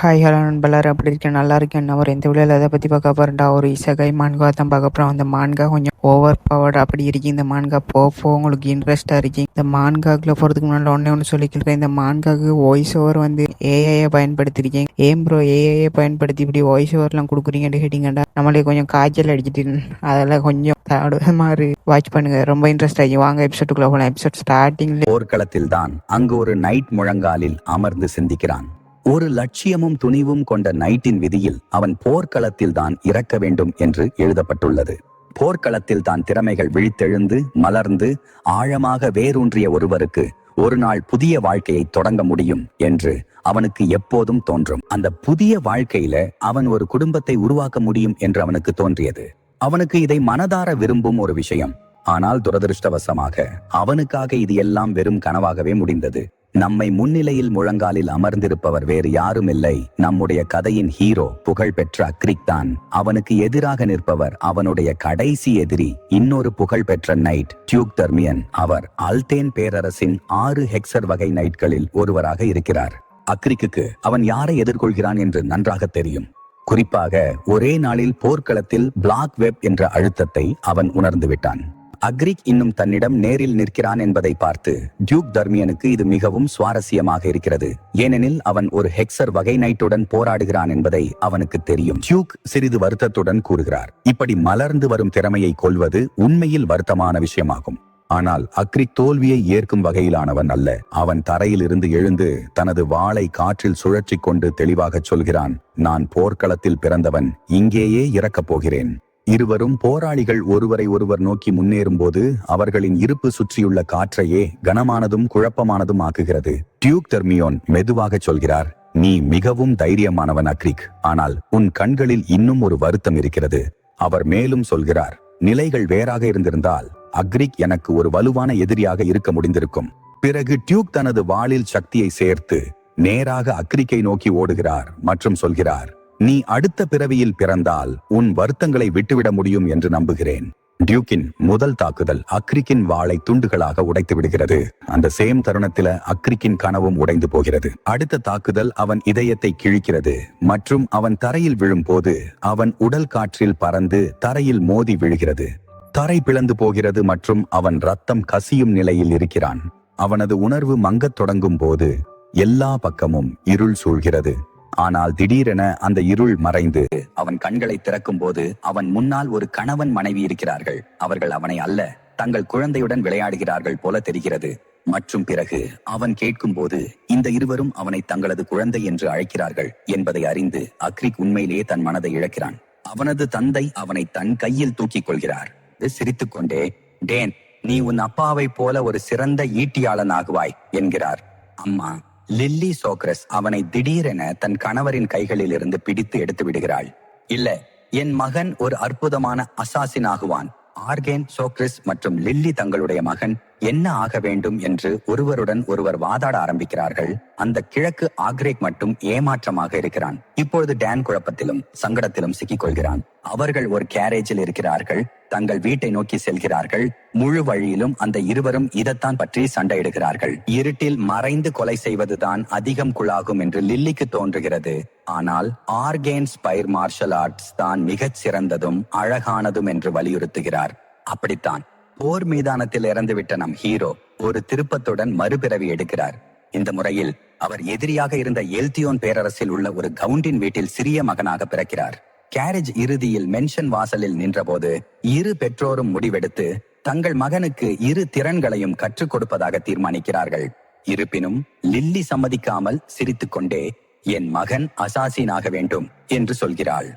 Hi hello நண்பலர் அப்படி இருக்கேன் நல்லா இருக்கேன் நான் ஒரு எந்த விளையாட அதை பற்றி பார்க்க போகிறேன்டா ஒரு இசகை மான்கா தான் பார்க்க போகிறோம் அந்த மான்கா கொஞ்சம் ஓவர் பவர்டு அப்படி இருக்கு. இந்த மான்கா போக போக உங்களுக்கு இன்ட்ரெஸ்ட்டாக இருக்கு. இந்த மான்காக்கில் போகிறதுக்கு முன்னாடி ஒன்றே ஒன்று சொல்லிக்கிறேன். இந்த மான்காக்கு வாய்ஸ் ஓவர் வந்து ஏஐயை பயன்படுத்திருக்கேன். ஏன் ப்ரோ ஏஐயை பயன்படுத்தி இப்படி வாய்ஸ் ஓவர்லாம் கொடுக்குறீங்கன்னு கேட்டிங்கடா நம்மளே கொஞ்சம் காய்ச்சல் அடிச்சிட்டு அதெல்லாம் கொஞ்சம் மாதிரி வாட்ச் பண்ணுங்க. ரொம்ப இன்ட்ரெஸ்ட் ஆகி. வாங்க எபிசோட்டுக்குள்ள போகலாம் எபிசோட் ஸ்டார்டிங்ல போர்க்களத்தில் தான் அங்கு ஒரு நைட் முழங்காலில் அமர்ந்து சிந்திக்கிறான். ஒரு லட்சியமும் துணிவும் கொண்ட நைட்டின் விதியில் அவன் போர்க்களத்தில் தான் இறக்க வேண்டும் என்று எழுதப்பட்டுள்ளது. போர்க்களத்தில் தான் திறமைகள் விழித்தெழுந்து மலர்ந்து ஆழமாக வேரூன்றிய ஒருவருக்கு ஒரு நாள் புதிய வாழ்க்கையை தொடங்க முடியும் என்று அவனுக்கு எப்போதும் தோன்றும். அந்த புதிய வாழ்க்கையில அவன் ஒரு குடும்பத்தை உருவாக்க முடியும் என்று அவனுக்கு தோன்றியது. அவனுக்கு இதை மனதார விரும்பும் ஒரு விஷயம். ஆனால் துரதிருஷ்டவசமாக அவனுக்காக இது எல்லாம் வெறும் கனவாகவே முடிந்தது. நம்மை முன்னிலையில் முழங்காலில் அமர்ந்திருப்பவர் வேறு யாரும் இல்லை. நம்முடைய கதையின் ஹீரோ புகழ்பெற்ற அக்ரிக் தான். அவனுக்கு எதிராக நிற்பவர் அவனுடைய கடைசி எதிரி இன்னொரு புகழ்பெற்ற நைட் டியூக் தர்மியன் அவர் அல்தேன் பேரரசின் ஆறு ஹெக்சர் வகை நைட்களில் ஒருவராக இருக்கிறார். அக்ரிக்கு அவன் யாரை எதிர்கொள்கிறான் என்று நன்றாக தெரியும். குறிப்பாக ஒரே நாளில் போர்க்களத்தில் பிளாக் வெப் என்ற அழுத்தத்தை அவன் உணர்ந்து விட்டான். அக்ரிக் இன்னும் தன்னிடம் நேரில் நிற்கிறான் என்பதை பார்த்து டியூக் தர்மியனுக்கு இது மிகவும் சுவாரஸ்யமாக இருக்கிறது. ஏனெனில் அவன் ஒரு ஹெக்சர் வகை நைட்டுடன் போராடுகிறான் என்பதை அவனுக்கு தெரியும். டியூக் சிறிது வருத்தத்துடன் கூறுகிறார். இப்படி மலர்ந்து வரும் திறமையை கொள்வது உண்மையில் வருத்தமான விஷயமாகும். ஆனால் அக்ரிக் தோல்வியை ஏற்கும் வகையிலானவன் அல்ல. அவன் தரையில் இருந்து எழுந்து தனது வாளை காற்றில் சுழற்றி கொண்டு தெளிவாகச் சொல்கிறான் நான் போர்க்களத்தில் பிறந்தவன் இங்கேயே இறக்கப் போகிறேன். இருவரும் போராளிகள் ஒருவரை ஒருவர் நோக்கி முன்னேறும் போது அவர்களின் இருப்பு சுற்றியுள்ள காற்றையே கனமானதும் குழப்பமானதும் ஆக்குகிறது. டியூக் தெர்மியோன் மெதுவாக சொல்கிறார் நீ மிகவும் தைரியமானவன் அக்ரிக் ஆனால் உன் கண்களில் இன்னும் ஒரு வருத்தம் இருக்கிறது அவர் மேலும் சொல்கிறார் நிலைகள் வேறாக இருந்திருந்தால் அக்ரிக் எனக்கு ஒரு வலுவான எதிரியாக இருக்க முடிந்திருக்கும். பிறகு டியூக் தனது வாளில் சக்தியை சேர்த்து நேராக அக்ரிக்கை நோக்கி ஓடுகிறார் மற்றும் சொல்கிறார் நீ அடுத்த பிறவியில் பிறந்தால் உன் வருத்தங்களை விட்டுவிட முடியும் என்று நம்புகிறேன். டியூக்கின் முதல் தாக்குதல் அக்ரிக்கின் வாளை துண்டுகளாக உடைத்து விடுகிறது. அந்த சேம் தருணத்தில அக்ரிக்கின் கனவும் உடைந்து போகிறது. அடுத்த தாக்குதல் அவன் இதயத்தை கிழிக்கிறது. மற்றும் அவன் தரையில் விழும்போது அவன் உடல் காற்றில் பறந்து தரையில் மோதி விழுகிறது. தரை பிளந்து போகிறது மற்றும் அவன் ரத்தம் கசியும் நிலையில் இருக்கிறான். அவனது உணர்வு மங்கத் தொடங்கும் போது எல்லா பக்கமும் இருள் சூழ்கிறது. ஆனால் திடீரென அந்த இருள் மறைந்து அவன் கண்களை திறக்கும் போது அவன் முன்னால் ஒரு கணவன் மனைவி இருக்கிறார்கள். அவர்கள் அவனை அல்ல தங்கள் குழந்தையுடன் விளையாடுகிறார்கள் போல தெரிகிறது. மற்றும் பிறகு அவன் கேட்கும் போது இந்த இருவரும் அவனை தங்களது குழந்தை என்று அழைக்கிறார்கள் என்பதை அறிந்து அக்ரிக் உண்மையிலேயே தன் மனதை இழக்கிறான். அவனது தந்தை அவனை தன் கையில் தூக்கிக் கொள்கிறார். சிரித்துக் கொண்டே டேன் நீ உன் அப்பாவை போல ஒரு சிறந்த ஈட்டியாளன் ஆகுவாய் என்கிறார். அம்மா லில்லி சோக்ரஸ் அவனை திடீரென தன் கணவரின் கைகளில் இருந்து பிடித்து எடுத்து விடுகிறாள். இல்ல என் மகன் ஒரு அற்புதமான அசாசின் ஆகுவான். ஆர்கேன் சோக்ரிஸ் மற்றும் லில்லி தங்களுடைய மகன் என்ன ஆக வேண்டும் என்று ஒருவருடன் ஒருவர் வாதாட ஆரம்பிக்கிறார்கள் அந்த கிழக்கு ஆக்ரேக் மட்டும் ஏமாற்றமாக இருக்கிறான். இப்பொழுது டேன் குழப்பத்திலும் சங்கடத்திலும் சிக்கிக்கொள்கிறான். அவர்கள் ஒரு கேரேஜில் இருக்கிறார்கள் தங்கள் வீட்டை நோக்கி செல்கிறார்கள் முழு வழியிலும் அந்த இருவரும் இதைத்தான் பற்றி சண்டையிடுகிறார்கள். இருட்டில் மறைந்து கொலை செய்வதுதான் அதிகம் குழாகும் என்று லில்லிக்கு தோன்றுகிறது. ஆனால் ஆர்கேன் ஸ்பைர் மார்ஷல் ஆர்ட்ஸ் தான் மிகச் சிறந்ததும் அழகானதும் என்று வலியுறுத்துகிறார். அப்படித்தான். போர் மீதானத்தில் இறந்துவிட்ட நம் ஹீரோ ஒரு திருப்பத்துடன் மறுபிறவி எடுக்கிறார். இந்த முறையில் அவர் எதிரியாக இருந்த எல்தியோன் பேரரசில் உள்ள ஒரு கவுண்டின் வீட்டில் சிறிய மகனாக பிறக்கிறார். கேரேஜ் இறுதியில் மென்ஷன் வாசலில் நின்றபோது இரு பெற்றோரும் முடிவெடுத்து தங்கள் மகனுக்கு இரு திறன்களையும் கற்றுக் கொடுப்பதாக தீர்மானிக்கிறார்கள். இருப்பினும் லில்லி சம்மதிக்காமல் சிரித்துக்கொண்டே என் மகன் அசாசீனாக வேண்டும் என்று சொல்கிறாள்.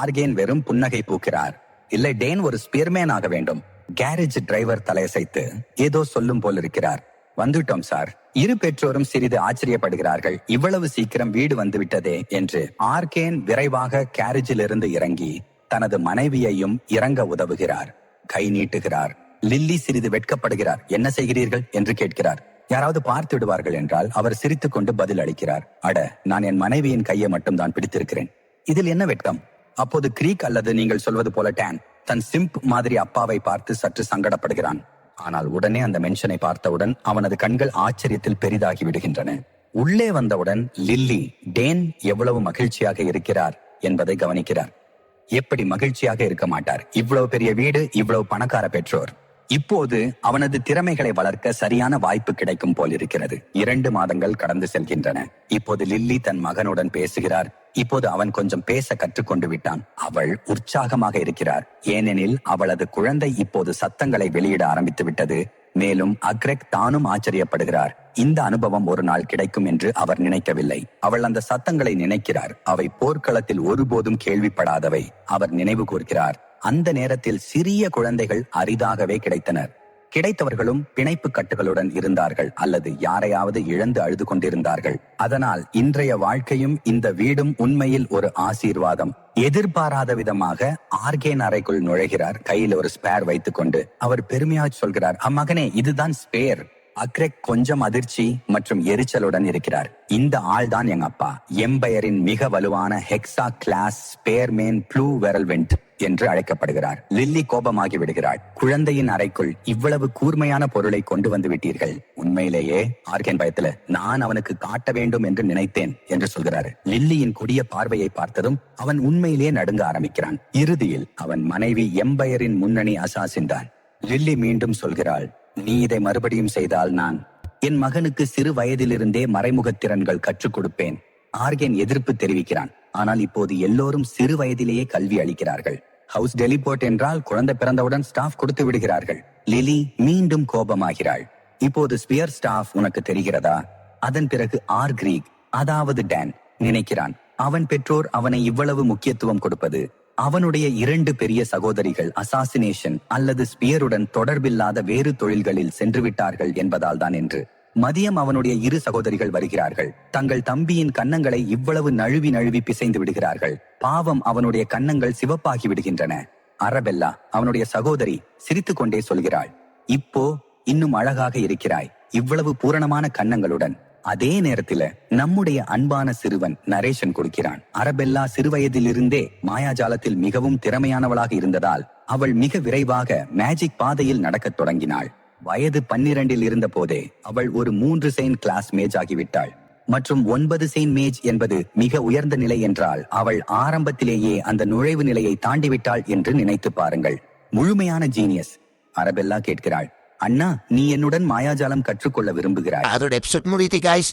ஆர்கேன் வெறும் புன்னகை பூக்கிறார். இல்லை டேன் ஒரு ஸ்பியர்மேன் ஆக வேண்டும். கேரேஜ் டிரைவர் தலையசைத்து ஏதோ சொல்லும் போல் இருக்கிறார். வந்துட்டோம் சார். இரு பெற்றோரும் சிறிது ஆச்சரியப்படுகிறார்கள். இவ்வளவு சீக்கிரம் வீடு வந்துவிட்டதே என்று ஆர்கேன் விரைவாக கேரேஜிலிருந்து இறங்கி தனது மனைவியையும் இறங்க உதவுகிறார். கை நீட்டுகிறார். லில்லி சிறிது வெட்கப்படுகிறார். என்ன செய்கிறீர்கள்? என்று கேட்கிறார். யாராவது பார்த்து விடுவார்கள் என்றால் அவர் சிரித்துக் கொண்டு பதில் அளிக்கிறார். அட நான் என் மனைவியின் கையை மட்டும் தான் பிடித்திருக்கிறேன். இதில் என்ன வெட்கம்? அப்போது கிரீக் அல்லது நீங்கள் சொல்வது போல டேன். தன் சிம்ப் மாதிரி அப்பாவை பார்த்து சற்று சங்கடப்படுகிறான். ஆனால் உடனே அந்த மென்ஷனை பார்த்தவுடன் அவனது கண்கள் ஆச்சரியத்தில் பெரிதாகி விடுகின்றன. உள்ளே வந்தவுடன் லில்லி டேன் எவ்வளவு மகிழ்ச்சியாக இருக்கிறார்? என்பதை கவனிக்கிறார். எப்படி மகிழ்ச்சியாக இருக்க மாட்டார்? இவ்வளவு பெரிய வீடு இவ்வளவு பணக்கார பெற்றோர். இப்போது அவனது திறமைகளை வளர்க்க சரியான வாய்ப்பு கிடைக்கும் போல் இருக்கிறது இரண்டு மாதங்கள் கடந்து செல்கின்றன. இப்போது லில்லி தன் மகனுடன் பேசுகிறார். இப்போது அவன் கொஞ்சம் பேச கற்றுக்கொண்டு விட்டான். அவள் உற்சாகமாக இருக்கிறார். ஏனெனில் அவளது குழந்தை இப்போது சத்தங்களை வெளியிட ஆரம்பித்து விட்டது. மேலும் அக்ரெக் தானும் ஆச்சரியப்படுகிறார். இந்த அனுபவம் ஒரு நாள் கிடைக்கும் என்று அவர் நினைக்கவில்லை. அவள் அந்த சத்தங்களை நினைக்கிறார். அவை போர்க்களத்தில் ஒருபோதும் கேள்விப்படாதவை. அவர் நினைவு கூர்கிறார். அந்த நேரத்தில் சிறிய குழந்தைகள் அரிதாகவே கிடைத்தனர். கிடைத்தவர்களும் பிணைப்பு கட்டுகளுடன் இருந்தார்கள் அல்லது யாரையாவது இழந்து அழுது கொண்டிருந்தார்கள். அதனால் இன்றைய வாழ்க்கையும் இந்த வீடும் உண்மையில் ஒரு ஆசீர்வாதம். எதிர்பாராத விதமாக ஆர்கேன் அறைக்குள் நுழைகிறார். கையில் ஒரு ஸ்பேர் வைத்துக்கொண்டு. அவர் பெருமையாக சொல்கிறார் அம்மகனே இதுதான் ஸ்பேர் அக்ரெக் கொஞ்சம் அதிர்ச்சி மற்றும் எரிச்சலுடன் இருக்கிறார். இந்த ஆள்தான் எங்க அப்பா. எம்பையரின் மிக வலுவான ஹெக்ஸா கிளாஸ் ஸ்பேர்மேன் ப்ளூ வெரல்வெண்ட் என்று அழைக்கப்படுகிறார். லில்லி கோபமாகி விடுகிறாள். குழந்தையின் அறைக்குள் இவ்வளவு கூர்மையான பொருளை கொண்டு வந்து விட்டீர்கள். உண்மையிலேயே ஆர்கேன் பயத்துல நான் அவனுக்கு காட்ட வேண்டும் என்று நினைத்தேன் என்று சொல்கிறாரு. லில்லியின் கொடிய பார்வையை பார்த்ததும் அவன் உண்மையிலேயே நடுங்க ஆரம்பிக்கிறான். இறுதியில் அவன் மனைவி எம்பையரின் முன்னணி அசாசின் தான் லில்லி மீண்டும் சொல்கிறாள் நீ இதை மறுபடியும் செய்தால் நான் என் மகனுக்கு சிறு வயதிலிருந்தே மறைமுக திறன்கள் கற்றுக் கொடுப்பேன். ஆர்கேன் எதிர்ப்பு தெரிவிக்கிறான். ஆனால் இப்போது எல்லோரும் சிறு வயதிலேயே கல்வி அளிக்கிறார்கள். ஹவுஸ் டெலிபோர்ட் என்றால் குழந்தை பிறந்தவுடன் ஸ்டாஃப் கொடுத்து விடுகிறார்கள். லிலி மீண்டும் கோபமாகிறாள். இப்போது ஸ்பியர் ஸ்டாஃப் உனக்கு தெரிகிறதா? அதன் பிறகு ஆர் கிரீக் அதாவது டேன் நினைக்கிறான். அவன் பெற்றோர் அவனை இவ்வளவு முக்கியத்துவம் கொடுப்பது அவனுடைய இரண்டு பெரிய சகோதரிகள் அசாசினேஷன் அல்லது ஸ்பியருடன் தொடர்பில்லாத வேறு தொழில்களில் சென்று விட்டார்கள் என்பதால் தான் என்று. மதியம் அவனுடைய இரு சகோதரிகள் வருகிறார்கள். தங்கள் தம்பியின் கன்னங்களை இவ்வளவு நழுவி நழுவி பிசைந்து விடுகிறார்கள். பாவம் அவனுடைய கன்னங்கள் சிவப்பாகி விடுகின்றன. அரபெல்லா அவனுடைய சகோதரி சிரித்து கொண்டே சொல்கிறாள். இப்போ இன்னும் அழகாக இருக்கிறாய். இவ்வளவு பூரணமான கன்னங்களுடன் அதே நேரத்துல நம்முடைய அன்பான சிறுவன் நரேஷன் கொடுக்கிறான். அரபெல்லா சிறுவயதிலிருந்தே மாயாஜாலத்தில் மிகவும் திறமையானவளாக இருந்ததால் அவள் மிக விரைவாக மேஜிக் பாதையில் நடக்கத் தொடங்கினாள். வயது பன்னிரண்டில் இருந்த போதே அவள் ஒரு மூன்று செயின் கிளாஸ் மேஜ் ஆகிவிட்டாள். மற்றும் ஒன்பது செயின் மேஜ் என்பது மிக உயர்ந்த நிலை என்றால் அவள் ஆரம்பத்திலேயே அந்த நுழைவு நிலையை தாண்டிவிட்டாள் என்று நினைத்து பாருங்கள். முழுமையான ஜீனியஸ் அரபெல்லா கேட்கிறாள். அண்ணா நீ என்னுடன் மாயாஜாலம் கற்றுக்கொள்ள விரும்புகிறாய். அதோட எபிசோட் முடியுது கைஸ்